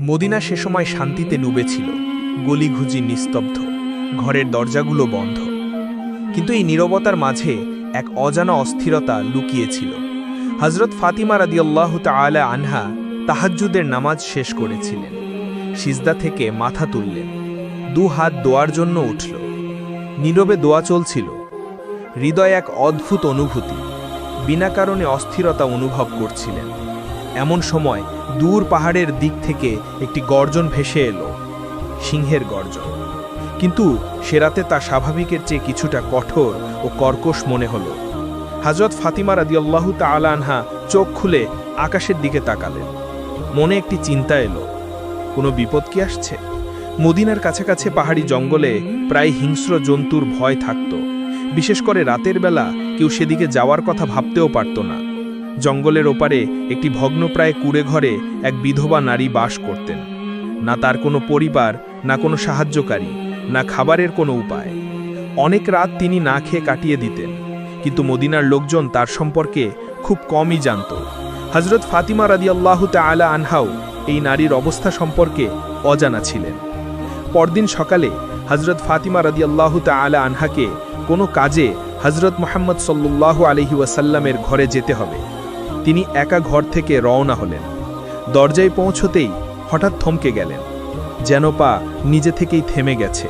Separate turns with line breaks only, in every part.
Medina সে সময় শান্তিতে ডুবেছিল। গলিঘুজি নিস্তব্ধ। ঘরের দরজাগুলো বন্ধ। কিন্তু এই নীরবতার মাঝে এক অজানা অস্থিরতা লুকিয়েছিল। হজরত ফাতিমা রাদিয়াল্লাহু তাআলা আনহা তাহাজ্জুদের নামাজ শেষ করেছিলেন। সিজদা থেকে মাথা তুললেন। দু হাত দোয়ার জন্য উঠল। নীরবে দোয়া চলছিল। হৃদয় এক অদ্ভুত অনুভূতি। বিনা কারণে অস্থিরতা অনুভব করছিলেন। এমন সময় দূর পাহাড়ের দিক থেকে একটি গর্জন ভেসে এলো, সিংহের গর্জন। কিন্তু সে রাতে তা স্বাভাবিকের চেয়ে কিছুটা কঠোর ও কর্কশ মনে হলো। হাজরত ফাতিমা রাদিয়াল্লাহু তাআলা আনহা চোখ খুলে আকাশের দিকে তাকালেন। মনে একটি চিন্তা এলো, কোনো বিপদ কি আসছে? মদিনার কাছাকাছি পাহাড়ি জঙ্গলে প্রায় হিংস্র জন্তুর ভয় থাকত। বিশেষ করে রাতের বেলা কেউ সেদিকে যাওয়ার কথা ভাবতেও পারত না। জঙ্গলের ওপারে একটি ভগ্নপ্রায় কুড়ে ঘরে এক বিধবা নারী বাস করতেন। না তার কোনো পরিবার, না কোনো সাহায্যকারী, না খাবারের কোনো উপায়। অনেক রাত তিনি না খেয়ে কাটিয়ে দিতেন, কিন্তু মদিনার লোকজন তার সম্পর্কে খুব কমই জানত। হজরত ফাতিমা রাদিয়াল্লাহু তাআলা আনহাও এই নারীর অবস্থা সম্পর্কে অজানা ছিলেন। পরদিন সকালে হজরত ফাতিমা রাদিয়াল্লাহু তাআলা আনহাকে কোনো কাজে হজরত মোহাম্মদ সাল্লু আলহি ওয়াসাল্লামের ঘরে যেতে হবে। তিনি একা ঘর থেকে রওনা হলেন। দরজায় পৌঁছতেই হঠাৎ থমকে গেলেন, যেন পা নিজে থেকেই থেমে গেছে।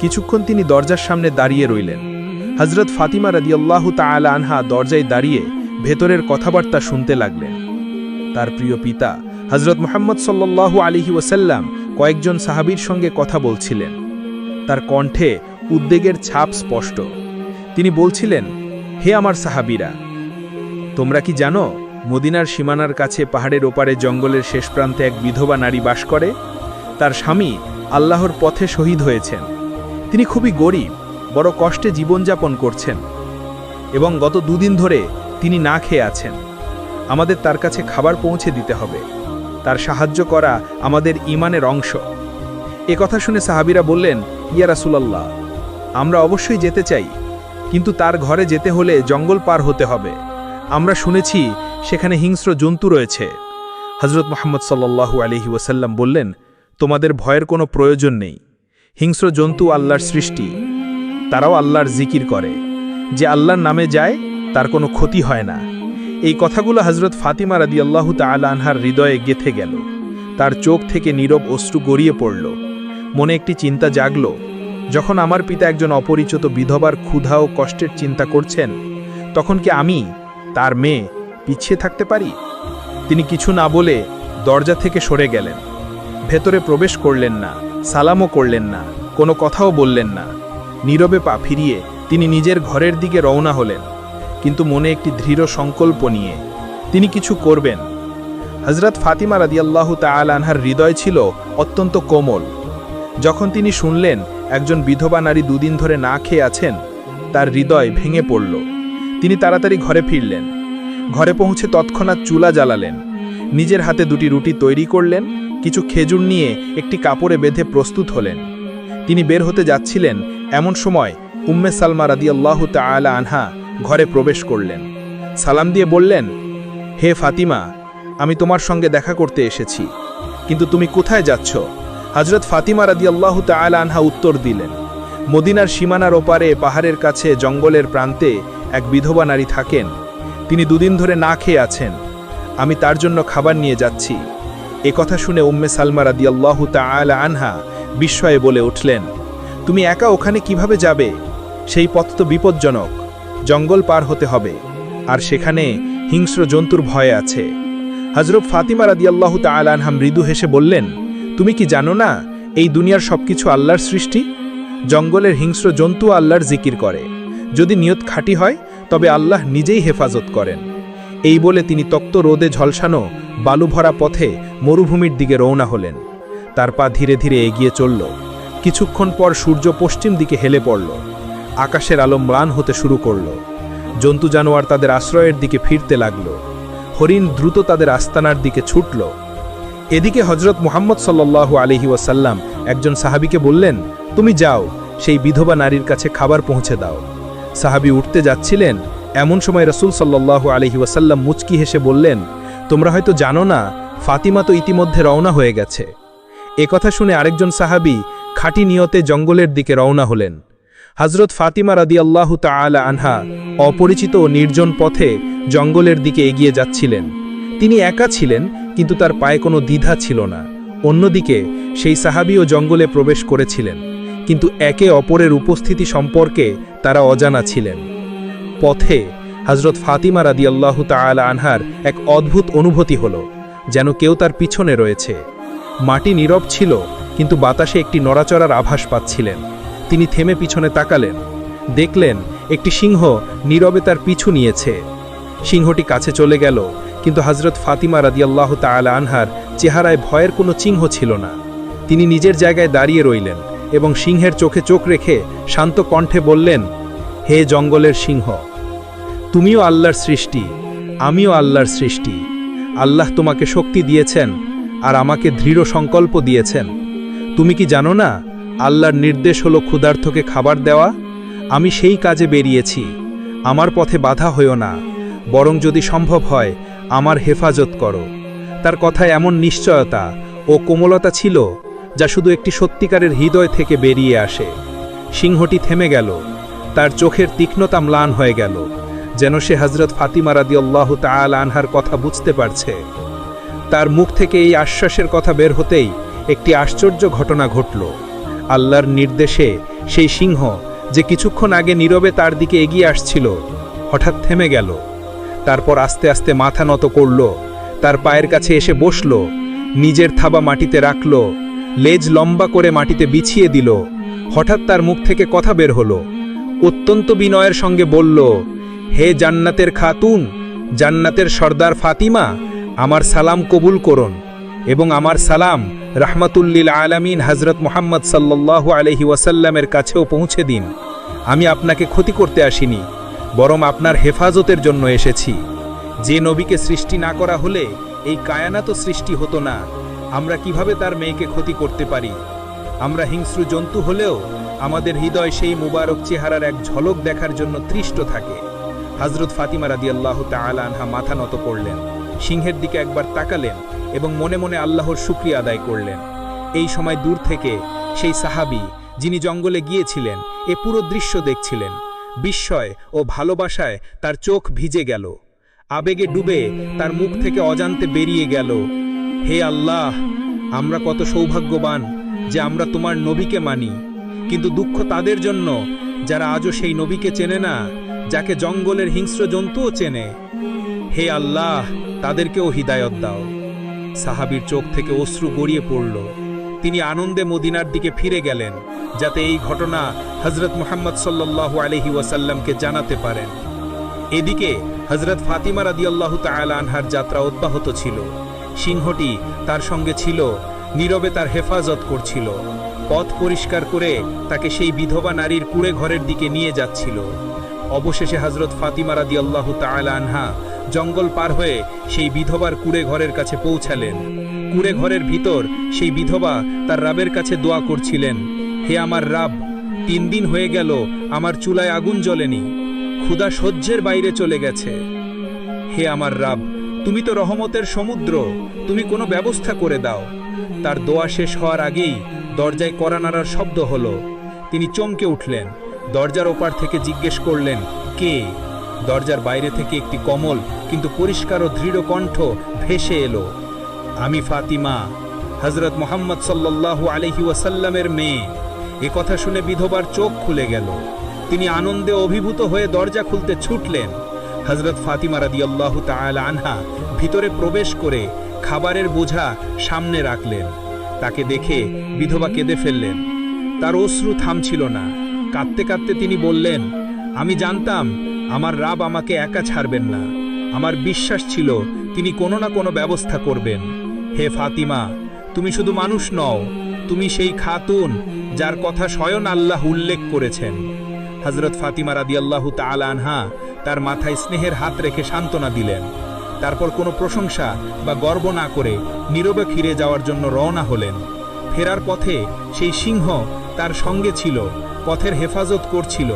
কিছুক্ষণ তিনি দরজার সামনে দাঁড়িয়ে রইলেন। হজরত ফাতিমা রাদিয়াল্লাহু তাআলা আনহা দরজায় দাঁড়িয়ে ভেতরের কথাবার্তা শুনতে লাগলেন। তার প্রিয় পিতা হজরত মোহাম্মদ সাল্লাল্লাহু আলিহি ওসাল্লাম কয়েকজন সাহাবীর সঙ্গে কথা বলছিলেন। তার কণ্ঠে উদ্বেগের ছাপ স্পষ্ট। তিনি বলছিলেন, হে আমার সাহাবীরা তোমরা কি জানো, মদিনার সীমানার কাছে পাহাড়ের ওপারে জঙ্গলের শেষ প্রান্তে এক বিধবা নারী বাস করে? তার স্বামী আল্লাহর পথে শহীদ হয়েছেন। তিনি খুবই গরিব, বড় কষ্টে জীবনযাপন করছেন এবং গত দুদিন ধরে তিনি না খেয়ে আছেন। আমাদের তার কাছে খাবার পৌঁছে দিতে হবে। তার সাহায্য করা আমাদের ইমানের অংশ। এ কথা শুনে সাহাবিরা বললেন, ইয়া রাসুলাল্লাহ, আমরা অবশ্যই যেতে চাই, কিন্তু তার ঘরে যেতে হলে জঙ্গল পার হতে হবে। আমরা শুনেছি সেখানে হিংস্র জন্তু রয়েছে। হজরত মোহাম্মদ সাল্লাল্লাহু আলহি ওসাল্লাম বললেন, তোমাদের ভয়ের কোনো প্রয়োজন নেই। হিংস্র জন্তু আল্লাহর সৃষ্টি। তারাও আল্লাহর জিকির করে। যে আল্লাহর নামে যায়, তার কোনো ক্ষতি হয় না। এই কথাগুলো হজরত ফাতিমা রাদি আল্লাহু আনহার হৃদয়ে গেথে গেল। তার চোখ থেকে নীরব অশ্রু গড়িয়ে পড়ল। মনে একটি চিন্তা জাগল, যখন আমার পিতা একজন অপরিচিত বিধবার ক্ষুধা ও কষ্টের চিন্তা করছেন, তখন কি আমি তার মেয়ে, পিছিয়ে থাকতে পারি? তিনি কিছু না বলে দরজা থেকে সরে গেলেন। ভেতরে প্রবেশ করলেন না, সালামও করলেন না, কোনো কথাও বললেন না। নীরবে পা ফিরিয়ে তিনি নিজের ঘরের দিকে রওনা হলেন, কিন্তু মনে একটি দৃঢ় সংকল্প নিয়ে। তিনি কিছু করবেন। হজরত ফাতিমা রাদিয়াল্লাহু তাআলা আনহার হৃদয় ছিল অত্যন্ত কোমল। যখন তিনি শুনলেন, একজন বিধবা নারী দুদিন ধরে না খেয়ে আছেন, তার হৃদয় ভেঙে পড়ল। তিনি তাড়াতাড়ি ঘরে ফিরলেন। ঘরে পৌঁছে তৎক্ষণাৎ চুলা জ্বালালেন। নিজের হাতে দুটি রুটি তৈরি করলেন, কিছু খেজুর নিয়ে একটি কাপড়ে বেঁধে প্রস্তুত হলেন। তিনি বের হতে যাচ্ছিলেন, এমন সময় উম্মে সালমা রাদিয়াল্লাহু তাআলা আনহা ঘরে প্রবেশ করলেন। সালাম দিয়ে বললেন, হে ফাতিমা, আমি তোমার সঙ্গে দেখা করতে এসেছি, কিন্তু তুমি কোথায় যাচ্ছ? হজরত ফাতিমা রাদিয়াল্লাহু তাআলা আনহা উত্তর দিলেন, মদিনার সীমানার ওপারে পাহাড়ের কাছে জঙ্গলের প্রান্তে এক বিধবা নারী থাকেন। তিনি দুদিন ধরে না খেয়ে আছেন। আমি তার জন্য খাবার নিয়ে যাচ্ছি। এ কথা শুনে উম্মে সালমা রাদিয়াল্লাহু তাআলা আনহা বিস্ময়ে বলে উঠলেন, তুমি একা ওখানে কীভাবে যাবে? সেই পথ তো বিপজ্জনক। জঙ্গল পার হতে হবে। আর সেখানে হিংস্র জন্তুর ভয় আছে। হজরত ফাতিমা রাদিয়াল্লাহু তাআলা আনহা মৃদু হেসে বললেন, তুমি কি জানো না, এই দুনিয়ার সবকিছু আল্লাহর সৃষ্টি? জঙ্গলের হিংস্র জন্তু আল্লাহর জিকির করে। যদি নিয়ত খাঁটি হয় তবে আল্লাহ নিজেই হেফাজত করেন। এই বলে তিনি তক্ত রোদে ঝলসানো বালু ভরা পথে মরুভূমির দিকে রওনা হলেন। তার পা ধীরে ধীরে এগিয়ে চলল। কিছুক্ষণ পর সূর্য পশ্চিম দিকে হেলে পড়ল। আকাশের আলো ম্লান হতে শুরু করল। জন্তু জানোয়ার তাদের আশ্রয়ের দিকে ফিরতে লাগল। হরিণ দ্রুত তাদের আস্তানার দিকে ছুটল। এদিকে হজরত মুহাম্মদ সাল্লাল্লাহু আলহি ওয়াসাল্লাম একজন সাহাবিকে বললেন, তুমি যাও, সেই বিধবা নারীর কাছে খাবার পৌঁছে দাও। সাহাবি উঠতে যাচ্ছিলেন, এমন সময় রসুল সাল্লাল্লাহু আলহি ওয়াসাল্লাম মুচকি হেসে বললেন, তোমরা হয়তো জানো না, ফাতিমা তো ইতিমধ্যে রওনা হয়ে গেছে। একথা শুনে আরেকজন সাহাবি খাঁটি নিয়তে জঙ্গলের দিকে রওনা হলেন। হজরত ফাতিমা রাদি আল্লাহ তালা আনহা অপরিচিত ও নির্জন পথে জঙ্গলের দিকে এগিয়ে যাচ্ছিলেন। তিনি একা ছিলেন, কিন্তু তার পায়ে কোনো দ্বিধা ছিল না। অন্যদিকে সেই সাহাবিও জঙ্গলে প্রবেশ করেছিলেন। কিন্তু একে অপরের উপস্থিতি সম্পর্কে তারা অজানা ছিলেন। পথে হজরত ফাতিমা রাদি আল্লাহ তালা আনহার এক অদ্ভুত অনুভূতি হল, যেন কেউ তার পিছনে রয়েছে। মাটি নীরব ছিল, কিন্তু বাতাসে একটি নড়াচড়ার আভাস পাচ্ছিলেন। তিনি থেমে পিছনে তাকালেন। দেখলেন, একটি সিংহ নীরবে তার পিছু নিয়েছে। সিংহটি কাছে চলে গেল, কিন্তু হজরত ফাতিমা রাদিয়াল্লাহ তালা আনহার চেহারায় ভয়ের কোনো চিহ্ন ছিল না। তিনি নিজের জায়গায় দাঁড়িয়ে রইলেন। এবং সিংহের চোখে চোখ রেখে শান্ত কণ্ঠে বললেন, হে জঙ্গলের সিংহ, তুমিও আল্লাহর সৃষ্টি, আমিও আল্লাহর সৃষ্টি। আল্লাহ তোমাকে শক্তি দিয়েছেন আর আমাকে দৃঢ় সংকল্প দিয়েছেন। তুমি কি জানো না, আল্লাহর নির্দেশ হলো ক্ষুধার্থকে খাবার দেওয়া? আমি সেই কাজে বেরিয়েছি। আমার পথে বাধা হইও না। বরং যদি সম্ভব হয়, আমার হেফাজত করো। তার কথায় এমন নিশ্চয়তা ও কোমলতা ছিল যা শুধু একটি সত্যিকারের হৃদয় থেকে বেরিয়ে আসে। সিংহটি থেমে গেল। তার চোখের তীক্ষ্ণতা ম্লান হয়ে গেল, যেন সে হজরত ফাতিমা রাদি আল্লাহ তাল আনহার কথা বুঝতে পারছে। তার মুখ থেকে এই আশ্বাসের কথা বের হতেই একটি আশ্চর্য ঘটনা ঘটল। আল্লাহর নির্দেশে সেই সিংহ যে কিছুক্ষণ আগে নীরবে তার দিকে এগিয়ে আসছিল, হঠাৎ থেমে গেল। তারপর আস্তে আস্তে মাথা নত করল, তার পায়ের কাছে এসে বসল, নিজের থাবা মাটিতে রাখল লেজ লম্বা করে মাটিতে বিছিয়ে দিল। হঠাৎ তার মুখ থেকে কথা বের হলো। অত্যন্ত বিনয়ের সঙ্গে বলল, হে জান্নাতের খাতুন, জান্নাতের সর্দার ফাতিমা, আমার সালাম কবুল করুন এবং আমার সালাম রাহমাতুল্লিল আলামিন হজরত মোহাম্মদ সাল্লাল্লাহু আলহি ওয়াসাল্লামের কাছেও পৌঁছে দিন। আমি আপনাকে ক্ষতি করতে আসিনি, বরং আপনার হেফাজতের জন্য এসেছি। যে নবীকে সৃষ্টি না করা হলে এই কায়ানাত সৃষ্টি হতো না। আমরা কীভাবে তার মেয়েকে ক্ষতি করতে পারি? আমরা হিংস্র জন্তু হলেও আমাদের হৃদয় সেই মুবারক চেহারার এক ঝলক দেখার জন্য তৃষ্ট থাকে। হজরত ফাতিমা রাদি আল্লাহ আনহা মাথা নত করলেন, সিংহের দিকে একবার তাকালেন এবং মনে মনে আল্লাহর শুক্রিয়া আদায় করলেন। এই সময় দূর থেকে সেই সাহাবি যিনি জঙ্গলে গিয়েছিলেন, এ পুরো দৃশ্য দেখছিলেন। বিস্ময় ও ভালোবাসায় তার চোখ ভিজে গেল। আবেগে ডুবে তার মুখ থেকে অজান্তে বেরিয়ে গেল। হে আল্লাহ, আমরা কত সৌভাগ্যবান যে আমরা তোমার নবীকে মানি। কিন্তু দুঃখ তাদের জন্য, যারা আজও সেই নবীকে চেনে না, যাকে জঙ্গলের হিংস্র জন্তুও চেনে। হে আল্লাহ, তাদেরকেও হিদায়ত দাও। সাহাবির চোখ থেকে অশ্রু গড়িয়ে পড়ল। তিনি আনন্দে মদিনার দিকে ফিরে গেলেন, যাতে এই ঘটনা হজরত মোহাম্মদ সাল্লাহ আলহি ওয়াসাল্লামকে জানাতে পারেন। এদিকে হজরত ফাতিমা রাদিয়াল্লাহু তাআলা আনহার যাত্রা অব্যাহত ছিল। সিংহটি তার সঙ্গে ছিল, নীরবে তার হেফাজত করছিল। পথ পরিষ্কার করে তাকে সেই বিধবা নারীর কুড়ে ঘরের দিকে নিয়ে যাচ্ছিল। অবশেষে হজরত ফাতিমা রাদিয়াল্লাহু তাআলা আনহা জঙ্গল পার হয়ে সেই বিধবার কুড়ে ঘরের কাছে পৌঁছালেন। কুড়ে ঘরের ভিতর সেই বিধবা তার রাবের কাছে দোয়া করছিলেন, হে আমার রাব, তিন দিন হয়ে গেল, আমার চুলায় আগুন জ্বলেনি, ক্ষুধা সহ্যের বাইরে চলে গেছে। হে আমার রাব তুমি তো রহমতের সমুদ্র, তুমি কোনো ব্যবস্থা করে দাও। তার দোয়া শেষ হওয়ার আগেই দরজায় কড়া নাড়ার শব্দ হলো। তিনি চমকে উঠলেন। দরজার ওপার থেকে জিজ্ঞেস করলেন, কে? দরজার বাইরে থেকে একটি কমল, কিন্তু পরিষ্কার ও দৃঢ় কণ্ঠ ভেসে এলো। আমি ফাতিমা হজরত মোহাম্মদ সাল্লাল্লাহু আলহি ওয়াসাল্লামের মেয়ে। এ কথা শুনে বিধবার চোখ খুলে গেল। তিনি আনন্দে অভিভূত হয়ে দরজা খুলতে ছুটলেন। হজরত ফাতিমা রাদিয়াল্লাহু তাআলা আনহা ভিতরে প্রবেশ করে খাবারের বোঝা সামনে রাখলেন। তাকে দেখে বিধবা কেঁদে ফেললেন। তার অশ্রু থামছিল না। কাঁদতে কাঁদতে তিনি বললেন, আমি জানতাম আমার রাব আমাকে একা ছাড়বেন না। আমার বিশ্বাস ছিল তিনি কোনো না কোনো ব্যবস্থা করবেন। হে ফাতিমা, তুমি শুধু মানুষ নও, তুমি সেই খাতুন যার কথা স্বয়ং আল্লাহ উল্লেখ করেছেন। হজরত ফাতিমা রাদি আল্লাহ আনহা তার মাথায় স্নেহের হাত রেখে সান্ত্বনা দিলেন। তারপর কোনো প্রশংসা বা গর্ব না করে নীরবে ফিরে যাওয়ার জন্য রওনা হলেন। ফেরার পথে সেই সিংহ তার সঙ্গে ছিল, পথের হেফাজত করছিল,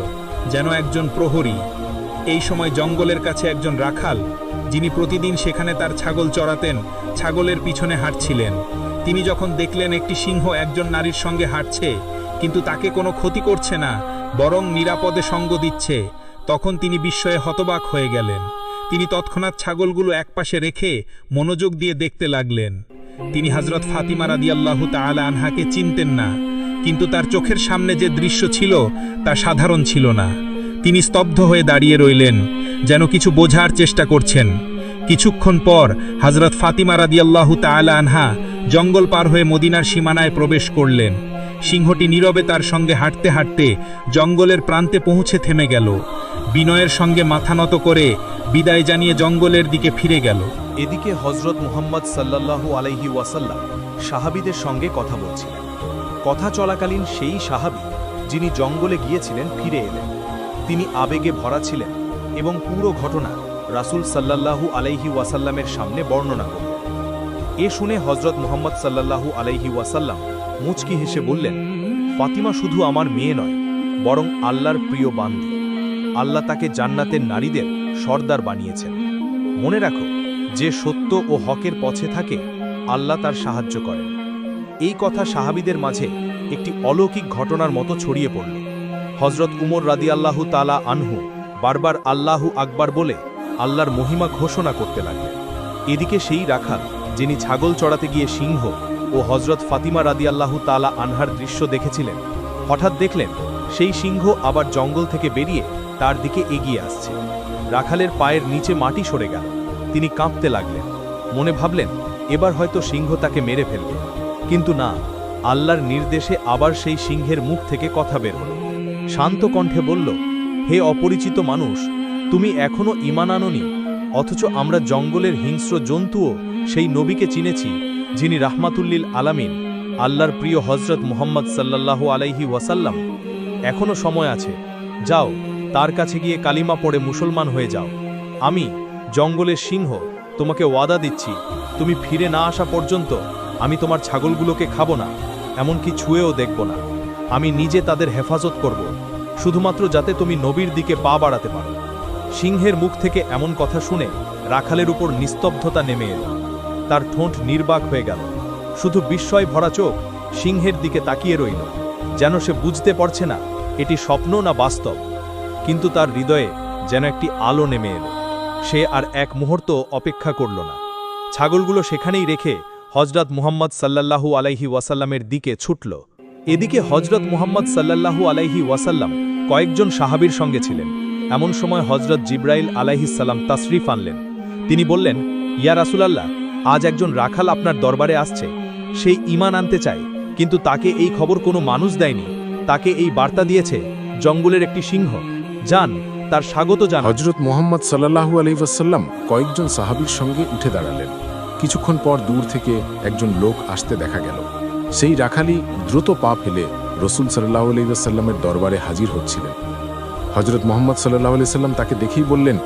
যেন একজন প্রহরী। এই সময় জঙ্গলের কাছে একজন রাখাল, যিনি প্রতিদিন সেখানে তার ছাগল চড়াতেন, ছাগলের পিছনে হাঁটছিলেন। তিনি যখন দেখলেন একটি সিংহ একজন নারীর সঙ্গে হাঁটছে, কিন্তু তাকে কোনো ক্ষতি করছে না, বরং নিরাপদে সঙ্গ দিচ্ছে তখন তিনি বিস্ময়ে হতবাক হয়ে গেলেন। তিনি তৎক্ষণাৎ ছাগলগুলো একপাশে রেখে মনোযোগ দিয়ে দেখতে লাগলেন। তিনি হজরত ফাতিমা রাদিয়াল্লাহু তাআলা আনহাকে চিনতেন না, কিন্তু তার চোখের সামনে যে দৃশ্য ছিল তা সাধারণ ছিল না। তিনি স্তব্ধ হয়ে দাঁড়িয়ে রইলেন, যেন কিছু বোঝার চেষ্টা করছেন। কিছুক্ষণ পর হজরত ফাতিমা রাদিয়াল্লাহু তাআলা আনহা জঙ্গল পার হয়ে মদিনার সীমানায় প্রবেশ করলেন। সিংহটি নীরবে তার সঙ্গে হাঁটতে হাঁটতে জঙ্গলের প্রান্তে পৌঁছে থেমে গেল। বিনয়ের সঙ্গে মাথা নত করে বিদায় জানিয়ে জঙ্গলের দিকে ফিরে গেল।
এদিকে হজরত মুহাম্মদ সাল্লাল্লাহু আলাইহি ওয়াসাল্লাম সাহাবীদের সঙ্গে কথা বলছিলেন। কথা চলাকালীন সেই সাহাবী যিনি জঙ্গলে গিয়েছিলেন ফিরে এলেন। তিনি আবেগে ভরা ছিলেন এবং পুরো ঘটনা রাসূল সাল্লাল্লাহু আলাইহি ওয়াসাল্লামের সামনে বর্ণনা করলেন। এ শুনে হজরত মুহাম্মদ সাল্লাল্লাহু আলাইহি ওয়াসাল্লাম মুচকি হেসে বললেন, ফাতিমা শুধু আমার মেয়ে নয়, বরং আল্লাহর প্রিয় বান্দি। আল্লাহ তাকে জান্নাতের নারীদের সর্দার বানিয়েছেন। মনে রাখো, যে সত্য ও হকের পথে থাকে, আল্লাহ তার সাহায্য করেন। এই কথা সাহাবিদের মাঝে একটি অলৌকিক ঘটনার মতো ছড়িয়ে পড়ল। হজরত উমর রাদি আল্লাহু তালা আনহু বারবার আল্লাহু আকবার বলে আল্লাহর মহিমা ঘোষণা করতে লাগলেন। এদিকে সেই রাখাল, যিনি ছাগল চড়াতে গিয়ে সিংহ ও হজরত ফাতিমা রাদি আল্লাহু তালা আনহার দৃশ্য দেখেছিলেন। হঠাৎ দেখলেন, সেই সিংহ আবার জঙ্গল থেকে বেরিয়ে তার দিকে এগিয়ে আসছে। রাখালের পায়ের নিচে মাটি সরে গেল। তিনি কাঁপতে লাগলেন। মনে ভাবলেন, এবার হয়তো সিংহ তাকে মেরে ফেলবে। কিন্তু না, আল্লাহর নির্দেশে আবার সেই সিংহের মুখ থেকে কথা বের হল। শান্ত কণ্ঠে বলল, হে অপরিচিত মানুষ, তুমি এখনও ইমান আননি, অথচ আমরা জঙ্গলের হিংস্র জন্তুও সেই নবীকে চিনেছি। যিনি রাহমাতুল্লিল আলামিন, আল্লাহর প্রিয় হজরত মুহাম্মদ সাল্লাল্লাহু আলাইহি ওয়াসাল্লাম, এখনও সময় আছে। যাও, তার কাছে গিয়ে কালিমা পড়ে মুসলমান হয়ে যাও। আমি জঙ্গলের সিংহ, তোমাকে ওয়াদা দিচ্ছি, তুমি ফিরে না আসা পর্যন্ত আমি তোমার ছাগলগুলোকে খাব না, এমনকি ছুঁয়েও দেখব না। আমি নিজে তাদের হেফাজত করব, শুধুমাত্র যাতে তুমি নবীর দিকে পা বাড়াতে পারো। সিংহের মুখ থেকে এমন কথা শুনে রাখালের উপর নিস্তব্ধতা নেমে এলো। তার ঠোঁট নির্বাক হয়ে গেল। শুধু বিস্ময় ভরা চোখ সিংহের দিকে তাকিয়ে রইল, যেন সে বুঝতে পারছে না এটি স্বপ্ন না বাস্তব। কিন্তু তার হৃদয়ে যেন একটি আলো নেমে এলো। সে আর এক মুহূর্ত অপেক্ষা করল না। ছাগলগুলো সেখানেই রেখে হজরত মুহাম্মদ সাল্লাল্লাহু আলাইহি ওয়াসাল্লামের দিকে ছুটল। এদিকে হজরত মুহাম্মদ সাল্লাল্লাহু আলাইহি ওয়াসাল্লাম কয়েকজন সাহাবীর সঙ্গে ছিলেন। এমন সময় হজরত জিব্রাইল আলাইহিসাল্লাম তাসরিফ আনলেন। তিনি বললেন, ইয়া রাসুলাল্লাহ আজ একজন রাখাল আপনার দরবারে আসছে। সেই ইমান আনতে চায়, কিন্তু তাকে এই খবর কোনো মানুষ দেয়নি। তাকে এই বার্তা দিয়েছে, জঙ্গলের একটি সিংহ। যান, তার স্বাগত জানান।
হজরত মোহাম্মদ সাল্লাহু আলহিবাসাল্লাম কয়েকজন সাহাবীর সঙ্গে উঠে দাঁড়ালেন। কিছুক্ষণ পর দূর থেকে একজন লোক আসতে দেখা গেল। সেই রাখালি দ্রুত পা ফেলে রসুল সাল্লাহ আলহিবাসাল্লামের দরবারে হাজির হচ্ছিলেন। হজরত মোহাম্মদ সাল্লাহ আলি সাল্লাম তাকে দেখেই বললেন,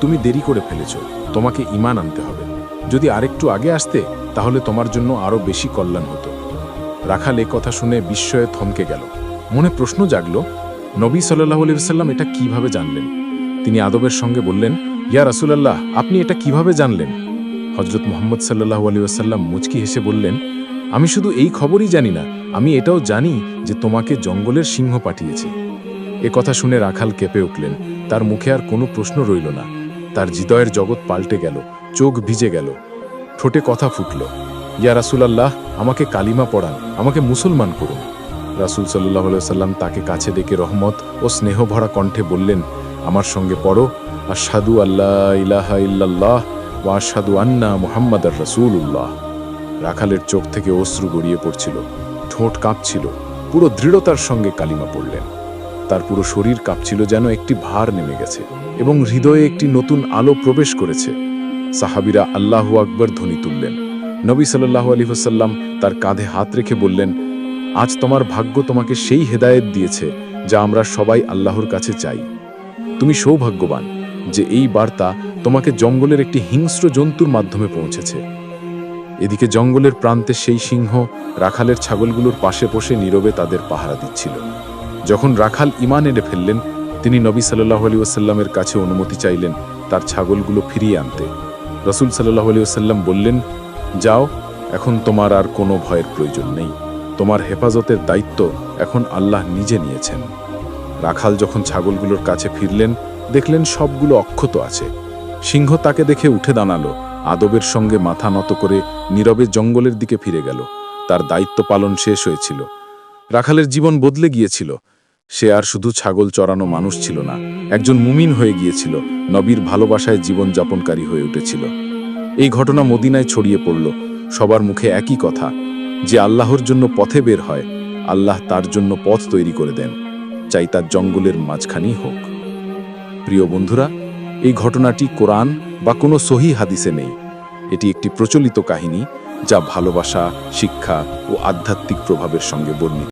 তুমি দেরি করে ফেলেছ, তোমাকে ইমান আনতে হবে। যদি আরেকটু আগে আসতে, তাহলে তোমার জন্য আরও বেশি কল্যাণ হতো। রাখাল এ কথা শুনে বিস্ময়ে থমকে গেল। মনে প্রশ্ন জাগল, নবী সাল্লাহ আলিয়াল্লাম এটা কীভাবে জানলেন? তিনি আদবের সঙ্গে বললেন, ইয়া রাসুলাল্লাহ, আপনি এটা কীভাবে জানলেন? হজরত মোহাম্মদ সাল্লাহ আলী আসাল্লাম মুচকি হেসে বললেন, আমি শুধু এই খবরই জানি না, আমি এটাও জানি যে তোমাকে জঙ্গলের সিংহ পাঠিয়েছে। এ কথা শুনে রাখাল কেঁপে উঠলেন। তার মুখে আর কোনো প্রশ্ন রইল না। তার হৃদয়ের জগৎ পাল্টে গেল। চোখ ভিজে গেল। ঠোঁটে কথা ফুটল ইয়া রাসুলাল্লাহ, আমাকে কালিমা পড়ান, আমাকে মুসলমান করুন। রাসুল সাল্লাহ সাল্লাম তাকে কাছে ডেকে রহমত ও স্নেহ ভরা কণ্ঠে বললেন, আমার সঙ্গে পড়ো। আশাদু আল্লাহ ইলাহা ইল্লাল্লাহ ও আশাদু আন্না মুহাম্মদ রসুল্লাহ রাখালের চোখ থেকে অশ্রু গড়িয়ে পড়ছিল। ঠোঁট কাঁপছিল। পুরো দৃঢ়তার সঙ্গে কালিমা পড়লেন। তার পুরো শরীর কাঁপছিল যেন একটি ভার নেমে গেছে এবং হৃদয়ে একটি নতুন আলো প্রবেশ করেছে। সাহাবিরা আল্লাহু আকবর ধ্বনি তুললেন। নবী সাল্লাহ আলী হোসাল্লাম তার কাঁধে হাত রেখে বললেন, আজ তোমার ভাগ্য তোমাকে সেই হেদায়েত দিয়েছে যা আমরা সবাই আল্লাহর কাছে চাই। তুমি সৌভাগ্যবান যে এই বার্তা তোমাকে জঙ্গলের একটি হিংস্র জন্তুর মাধ্যমে পৌঁছেছে। এদিকে জঙ্গলের প্রান্তে সেই সিংহ রাখালের ছাগলগুলোর পাশে বসে নীরবে তাদের পাহারা দিচ্ছিল। যখন রাখাল ইমান এনে ফেললেন, তিনি নবী সাল্লাহ আলী ওসাল্লামের কাছে অনুমতি চাইলেন তার ছাগলগুলো ফিরিয়ে আনতে। রসুল সাল্লাহ আলী ওসাল্লাম বললেন, যাও, এখন তোমার আর কোনো ভয়ের প্রয়োজন নেই। তোমার হেফাজতের দায়িত্ব এখন আল্লাহ নিজে নিয়েছেন। রাখাল যখন ছাগলগুলোর কাছে ফিরলেন, দেখলেন সবগুলো অক্ষত আছে। সিংহ তাকে দেখে উঠে দাঁড়াল, আদবের সঙ্গে মাথা নত করে নীরবে জঙ্গলের দিকে ফিরে গেল। তার দায়িত্ব পালন শেষ হয়েছিল। রাখালের জীবন বদলে গিয়েছিল। সে আর শুধু ছাগল চড়ানো মানুষ ছিল না, একজন মুমিন হয়ে গিয়েছিল, নবীর ভালোবাসায় জীবনযাপনকারী হয়ে উঠেছিল। এই ঘটনা মদিনায় ছড়িয়ে পড়ল, সবার মুখে একই কথা, যে আল্লাহর জন্য পথে বের হয়, আল্লাহ তার জন্য পথ তৈরি করে দেন, চাই তার জঙ্গলের মাঝখানেই হোক। প্রিয় বন্ধুরা, এই ঘটনাটি কোরআন বা কোনো সহি হাদিসে নেই। এটি একটি প্রচলিত কাহিনী যা ভালোবাসা, শিক্ষা ও আধ্যাত্মিক প্রভাবের সঙ্গে বর্ণিত।